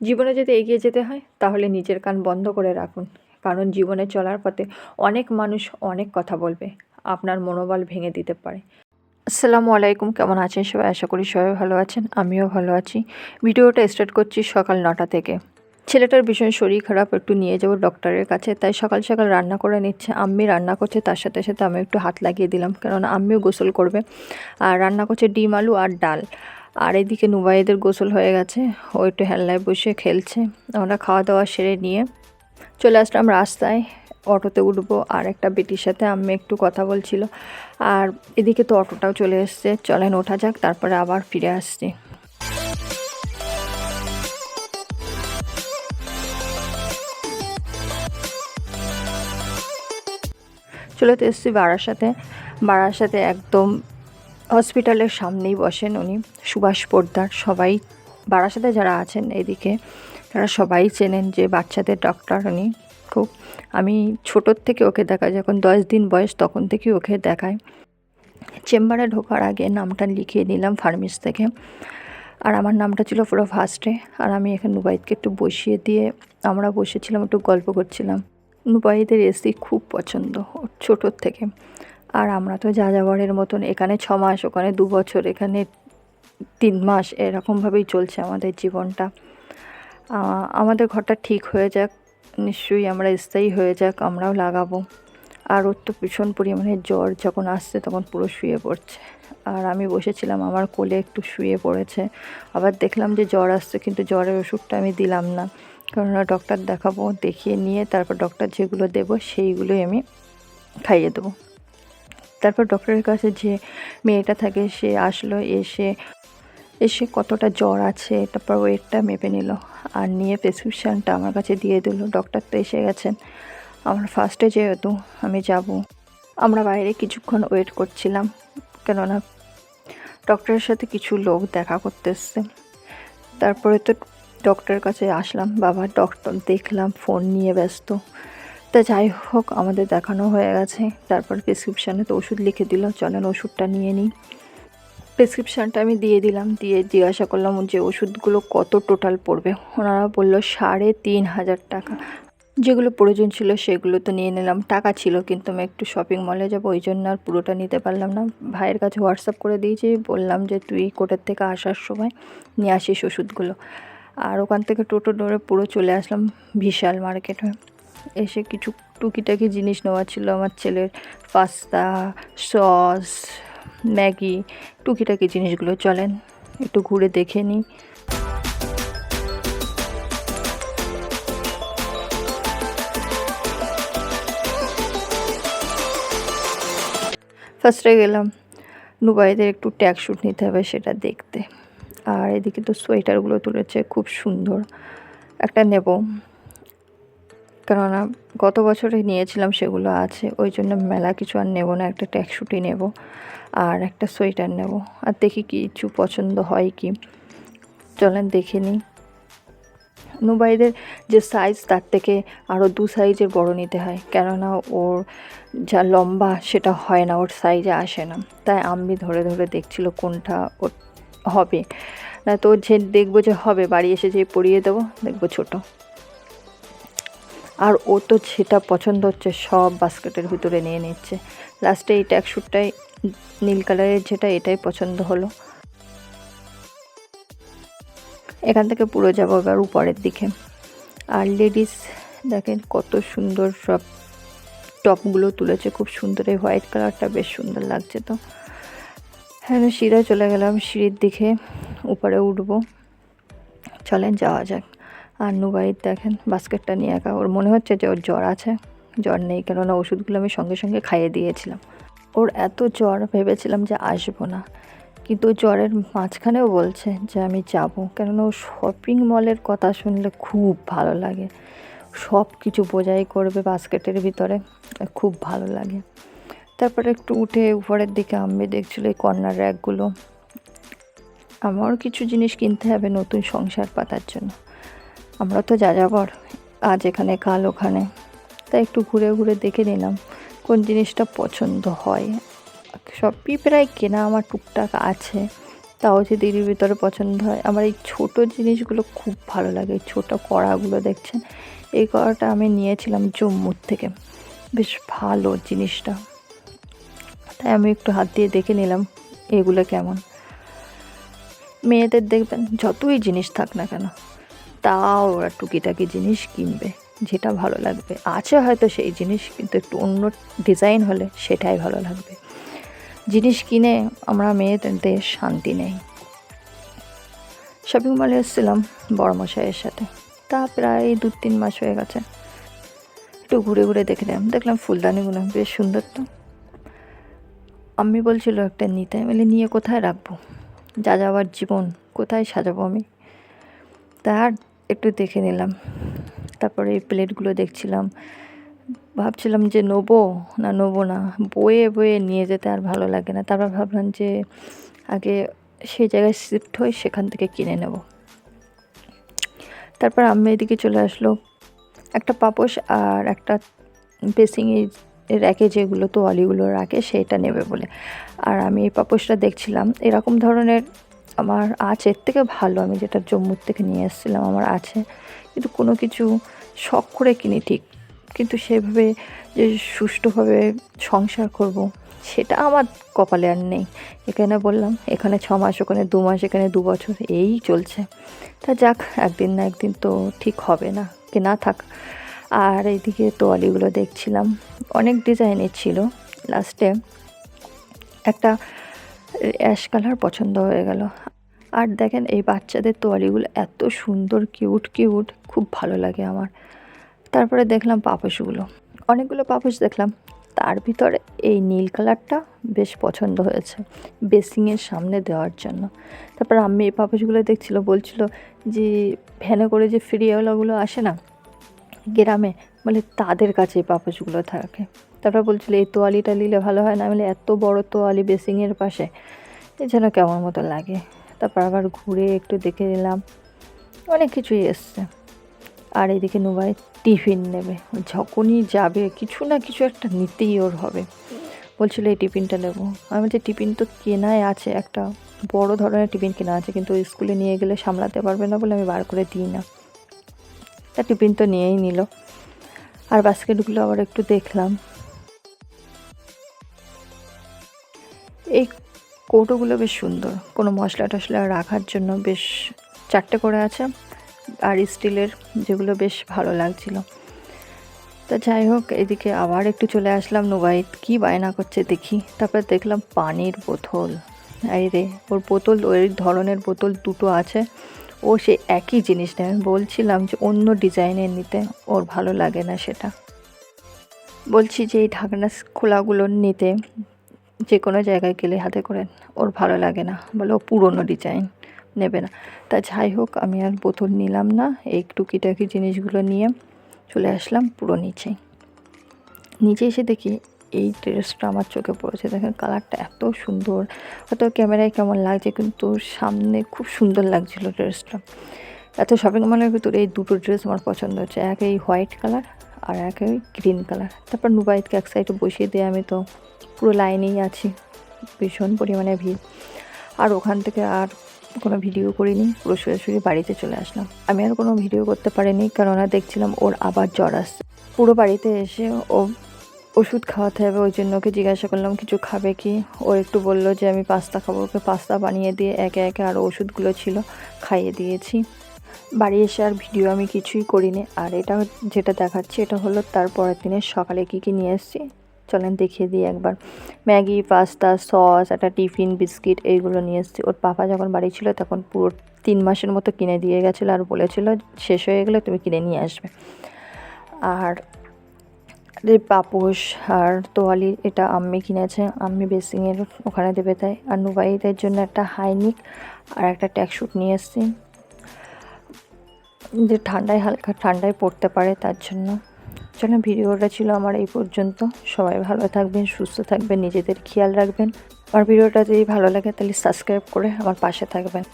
জীবনে যদি এগিয়ে যেতে হয়, তাহলে নিজের কান বন্ধ করে রাখুন। কারণ জীবনে চলার পথে অনেক মানুষ অনেক কথা বলবে। আপনার মনোবল ভেঙে দিতে পারে। আসসালামু আলাইকুম, কেমন আছেন সবাই? আশা করি সবাই ভালো আছেন, আমিও ভালো আছি। ভিডিওটা স্টার্ট করছি সকাল নটা থেকে। ছেলেটার ভীষণ শরীর খারাপ, একটু নিয়ে যাব ডক্টরের কাছে, তাই সকাল সকাল রান্না করে নিচ্ছে। আম্মি রান্না করছে, তার সাথে সাথে আমি একটু হাত লাগিয়ে দিলাম, কেননা আম্মিও গোসল করবে। আর রান্না করছে ডিম, আলু আর ডাল। আর এদিকে নুবাইদের গোসল হয়ে গেছে। ও একটু হেলনায় বসে খেলছে। আমরা খাওয়া দাওয়া সেরে নিয়ে চলে আসলাম রাস্তায়। অটোতে উঠবো। আর একটা বেটির সাথে আমি একটু কথা বলছিল। আর এদিকে তো অটোটাও চলে এসছে। চলেন ওঠা যাক, তারপরে আবার ফিরে আসছি। চলে তো এসেছি বারাসাতে বারাসাতে একদম হসপিটালের সামনেই বসেন উনি, সুভাষ পোদ্দার। সবাই, বারাসাতে যারা আছেন এদিকে, তারা সবাই চেনেন যে বাচ্চাদের ডক্টর উনি। খুব, আমি ছোটোর থেকে ওকে দেখা যখন দশ দিন বয়স তখন থেকে ওকে দেখায় চেম্বারে ঢোকার আগে নামটা লিখিয়ে নিলাম ফার্মিস থেকে। আর আমার নামটা ছিল পুরো ফার্স্টে আর আমি এখানে নুবাইদকে একটু বসিয়ে দিয়ে আমরা বসেছিলাম, একটু গল্প করছিলাম। নুবাইদের এসি খুব পছন্দ, ছোটোর থেকে। আর আমরা তো যা যাওয়ারের মতন এখানে ছ মাস, ওখানে দু বছর, এখানে তিন মাস, এরকমভাবেই চলছে আমাদের জীবনটা। আমাদের ঘরটা ঠিক হয়ে যাক, নিশ্চয়ই আমরা স্থায়ী হয়ে যাক, আমরাও লাগাবো। আর ওর তো ভীষণ পরিমাণে জ্বর যখন আসছে তখন পুরো শুয়ে পড়ছে। আর আমি বসেছিলাম, আমার কোলে একটু শুয়ে পড়েছে। আবার দেখলাম যে জ্বর আসছে, কিন্তু জ্বরের ওষুধটা আমি দিলাম না। কেননা ডক্টর দেখাবো, দেখিয়ে নিয়ে তারপর ডক্টর যেগুলো দেবো সেইগুলোই আমি খাইয়ে দেবো। তারপর ডক্টরের কাছে যে মেয়েটা থাকে, সে আসলো, এসে এসে কতটা জ্বর আছে, তারপর ওয়েটটা মেপে নিল আর নিয়ে প্রেসক্রিপশানটা আমার কাছে দিয়ে দিল। ডক্টর তো এসে গেছেন। আমার ফার্স্টে যেহেতু আমি যাব, আমরা বাইরে কিছুক্ষণ ওয়েট করছিলাম, কেননা ডক্টরের সাথে কিছু লোক দেখা করতে এসছে তারপরে তো ডক্টরের কাছে আসলাম, বাবা ডক্টর দেখলাম ফোন নিয়ে ব্যস্ত। তা যাই হোক, আমাদের দেখানো হয়ে গেছে। তারপর প্রেসক্রিপশানে তো ওষুধ লিখে দিল, চলেন ওষুধটা নিয়ে নিই। প্রেসক্রিপশানটা আমি দিয়ে দিলাম, দিয়ে জিজ্ঞাসা করলাম যে ওষুধগুলো কত টোটাল পড়বে? ওনারা বলল সাড়ে তিন হাজার টাকা। যেগুলো প্রয়োজন ছিল সেগুলো তো নিয়ে নিলাম। টাকা ছিল কিন্তু আমি একটু শপিং মলে যাব, ওই জন্য আর পুরোটা নিতে পারলাম না। ভাইয়ের কাছে হোয়াটসঅ্যাপ করে দিয়েছি, বললাম যে তুই কোর্টের থেকে আসার সময় নিয়ে আসিস ওষুধগুলো। আর ওখান থেকে টোটো ধরে পুরো চলে আসলাম, বিশাল মার্কেটে এসে কিছু টুকিটাকি জিনিস নেওয়া ছিল। আমার ছেলের পাস্তা, সস, ম্যাগি, টুকিটাকি জিনিসগুলো। চলেন, একটু ঘুরে দেখে নিই। ফার্স্টে গেলাম নুবাইদের একটু ট্যাগ শ্যুট নিতে হবে সেটা দেখতে। আর এদিকে তো সোয়েটারগুলো তুলেছে, খুব সুন্দর। একটা নেব। কেননা গত বছরে নিয়েছিলাম সেগুলো আছে, ওই জন্য মেলা কিছু আর নেব না, একটা শ্যুটই নেব আর একটা সোয়েটার নেব। আর দেখি কিছু পছন্দ হয় কি। চলেন দেখে নিই। নুবাইদের যে সাইজ তার থেকে আরও দু সাইজের বড় নিতে হয়, কেননা ওর যা লম্বা সেটা হয় না, ওর সাইজে আসে না। তাই আমি ধরে ধরে দেখছিল কোনটা ওর হবে। না তো যে দেখব যে হবে, বাড়ি এসে যে পরিয়ে দেবো, দেখব ছোট। আর ও তো সেটা পছন্দ হচ্ছে সব বাস্কেটের ভিতরে নিয়ে নিচ্ছে। লাস্টে এই ট্যাক্সুটটাই নীল কালারের যেটা এটাই পছন্দ হলো। এখান থেকে পুরো যাব এবার উপরের দিকে। আর লেডিস দেখেন কত সুন্দর সব টপগুলো তুলেছে, খুব সুন্দর এই হোয়াইট কালারটা বেশ সুন্দর লাগছে তো। হ্যাঁ সিঁড়ে চলে গেলাম সিঁড়ির দিকে, উপরে উঠবো। চলেন যাওয়া যাক। আর নুবাইদ দেখেন বাস্কেটটা নিয়ে একা। ওর মনে হচ্ছে যে ওর জ্বর আছে। জ্বর নেই, কেননা ওষুধগুলো আমি সঙ্গে সঙ্গে খাইয়ে দিয়েছিলাম। ওর এত জ্বর, ভেবেছিলাম যে আসব না। কিন্তু জ্বরের মাঝখানেও বলছে যে আমি যাব। কেননা ও শপিং মলের কথা শুনলে খুব ভালো লাগে। সব কিছু বোঝাই করবে বাস্কেটের ভিতরে, খুব ভালো লাগে। তারপরে একটু উঠে উপরের দিকে আমি দেখছিল এই কর্নার র্যাকগুলো। আমারও কিছু জিনিস কিনতে হবে নতুন সংসার পাতার জন্য। আমরা তো যা যাবর, আজ এখানে, কাল ওখানে। তাই একটু ঘুরে ঘুরে দেখে নিলাম কোন জিনিসটা পছন্দ হয়। সবই প্রায় কেনা আমার টুকটাক আছে। তাও যে দিদির ভিতরে পছন্দ হয়। আমার এই ছোট জিনিসগুলো খুব ভালো লাগে। এই ছোটো কড়াগুলো দেখছেন? এই কড়াটা আমি নিয়েছিলাম জম্মুর থেকে। বেশ ভালো জিনিসটা। তাই আমি একটু হাত দিয়ে দেখে নিলাম এগুলো কেমন। মেয়েদের দেখবেন, যতই জিনিস থাক না কেন তাও ওরা টুকিটাকি জিনিস কিনবে, যেটা ভালো লাগবে। আছে হয়তো সেই জিনিস, কিন্তু একটু অন্য ডিজাইন হলে সেটাই ভালো লাগবে। জিনিস কিনে আমরা মেয়েদের শান্তি নেই। শপিং মলে এসেছিলাম বড়মশাইয়ের সাথে। তা প্রায় দু তিন মাস হয়ে গেছে। একটু ঘুরে ঘুরে দেখে নিলাম। দেখলাম ফুলদানিগুলো বেশ সুন্দর তো। আমি বলছিল একটা নিতে। বলি, নিয়ে কোথায় রাখব? যা যাওয়ার জীবন, কোথায় সাজাবো আমি? তার একটু দেখে নিলাম। তারপরে এই প্লেটগুলো দেখছিলাম। ভাবছিলাম যে নেব? না নেব না। বয়ে বয়ে নিয়ে যেতে আর ভালো লাগে না। তারপর ভাবলাম যে আগে সেই জায়গায় শিফট হই, সেখান থেকে কিনে নেব। তারপর আমি এদিকে চলে আসলো। একটা পাপোশ আর একটা বেসিংয়ে র্যাকে যেগুলো তোয়ালিগুলো রাখে সেইটা নেবে বলে। আর আমি এই পাপোশটা দেখছিলাম। এরকম ধরনের আমার আছে এর থেকে ভালো, আমি যেটা জম্মুর থেকে নিয়ে এসেছিলাম আমার আছে কিন্তু কোনো কিছু শখ করে কিনি ঠিক, কিন্তু সেভাবে যে সুষ্ঠুভাবে সংসার করব, সেটা আমার কপালে আর নেই। এখানে বললাম, এখানে ছ মাস, ওখানে দু মাস, এখানে দু বছর, এই চলছে। তা যাক, একদিন না একদিন তো ঠিক হবে না, কি না থাক। আর এইদিকে তোয়ালিগুলো দেখছিলাম, অনেক ডিজাইনের ছিল। লাস্টে একটা অ্যাশ কালার পছন্দ হয়ে গেল। আর দেখেন এই বাচ্চাদের তোয়ালিগুলো এত সুন্দর কিউট কিউট খুব ভালো লাগে আমার। তারপরে দেখলাম পাপোশগুলো অনেকগুলো পাপোশ দেখলাম। তার ভিতরে এই নীল কালারটা বেশ পছন্দ হয়েছে, বেসিংয়ের সামনে দেওয়ার জন্য। তারপর আমি এই পাপোশগুলো দেখছিল, বলছিল যে, ভ্যানে করে যে ফ্রিওয়ালাগুলো আসে না, গ্রামে, বলে তাদের কাছে এই পাপোশগুলো থাকে। তারপর বলছিল, এই তোয়ালিটা নিলে ভালো হয় না? বলে, এত বড় তোয়ালি বেসিংয়ের পাশে। এ যেন কেমন মতো লাগে। তারপর আবার ঘুরে একটু দেখে নিলাম, অনেক কিছুই এসছে। আর এদিকে নুবাই টিফিন নেবে। যখনই যাবে, কিছু না কিছু একটা নিতেই ওর হবে। বলছিল, এই টিফিনটা নেব। আমি বলছি, টিফিন তো কেনাই আছে, একটা বড় ধরনের টিফিন কেনা আছে, কিন্তু স্কুলে নিয়ে গেলে সামলাতে পারবে না বলে আমি বার করে দিই না। তা টিফিন তো নিয়েই নিল। আর বাস্কেটগুলো আবার একটু দেখলাম। এই কৌটোগুলো বেশ সুন্দর। কোনো মশলা টশলা রাখার জন্য বেশ চারটে করে আছে আর স্টিলের যেগুলো বেশ ভালো লাগছিল। তা যাই হোক, এদিকে আবার একটু চলে আসলাম নোবাইত। কি বায়না করছে দেখি। তারপর দেখলাম পানির বোতল। এই রে, ওর বোতল, ওই ধরনের বোতল দুটো আছে। ও সে একই জিনিস নেয়। বলছিলাম যে অন্য ডিজাইনের নিতে, ওর ভালো লাগে না সেটা। বলছি যে এই ঢাকনা খোলাগুলো নিতে যে কোনো জায়গায় গেলে হাতে করে ওর ভালো লাগে না, বলে ও পুরনো ডিজাইন নেবে না। তা যাই হোক, আমি আর বোতল নিলাম না, এই টুকিটাকি জিনিসগুলো নিয়ে চলে আসলাম পুরো নিচে। নিচে এসে দেখি এই ড্রেসটা আমার চোখে পড়েছে, দেখেন কালারটা এত সুন্দর। হয়তো ক্যামেরায় কেমন লাগছে, কিন্তু সামনে খুব সুন্দর লাগছিল ড্রেসটা। এত শপিং মলের ভিতরে এই দুটো ড্রেস আমার পছন্দ হচ্ছে, এক এই হোয়াইট কালার আর এক গ্রিন কালার তারপর নুবাইতকে এক সাইডে বসিয়ে দিয়ে আমি তো পুরো লাইনেই আছি। ভীষণ পরিমাণে ভিড়। আর ওখান থেকে আর কোনো ভিডিও করিনি, পুরো সরাসরি বাড়িতে চলে আসলাম। আমি আর কোনো ভিডিও করতে পারিনি কেননা দেখছিলাম ওর আবার জ্বর আসছে। পুরো বাড়িতে এসে ও ওষুধ খাওয়াতে হবে, ওই জন্য ওকে জিজ্ঞাসা করলাম, কিছু খাবে কি? ও একটু বলল যে, আমি পাস্তা খাব। ওকে পাস্তা বানিয়ে দিয়ে একে একে আরও ওষুধগুলো ছিল, খাইয়ে দিয়েছি। বাড়ি এসে আর ভিডিও আমি কিছুই করিনি। আর এটা যেটা দেখাচ্ছি এটা হলো তার পরের দিনের সকালে কী কী নিয়ে এসেছি। চলেন দেখিয়ে দিই একবার। ম্যাগি, পাস্তা, সস, একটা টিফিন, বিস্কিট এইগুলো নিয়ে এসেছি। ওর পাপা যখন বাড়ি ছিল তখন পুরো তিন মাসের মতো কিনে দিয়ে গেছিল আর বলেছিল শেষ হয়ে গেলে তুমি কিনে নিয়ে আসবে। আর এই পাপোশ আর তোয়ালি এটা আম্মি কিনেছে। আম্মি বেসিংয়ের ওখানে দেবে তাই। আর নুবাইদের জন্য একটা হাইনিক আর একটা ট্যাকশুট নিয়ে এসেছি। যে ঠান্ডায় হালকা ঠান্ডায় পড়তে পারে তার জন্য। চলো ভিডিওটা ছিল আমার এই পর্যন্ত। সবাই ভালো থাকবেন, সুস্থ থাকবেন, নিজেদের খেয়াল রাখবেন। আমার ভিডিওটা যদি ভালো লাগে তাহলে সাবস্ক্রাইব করে আমার পাশে থাকবেন।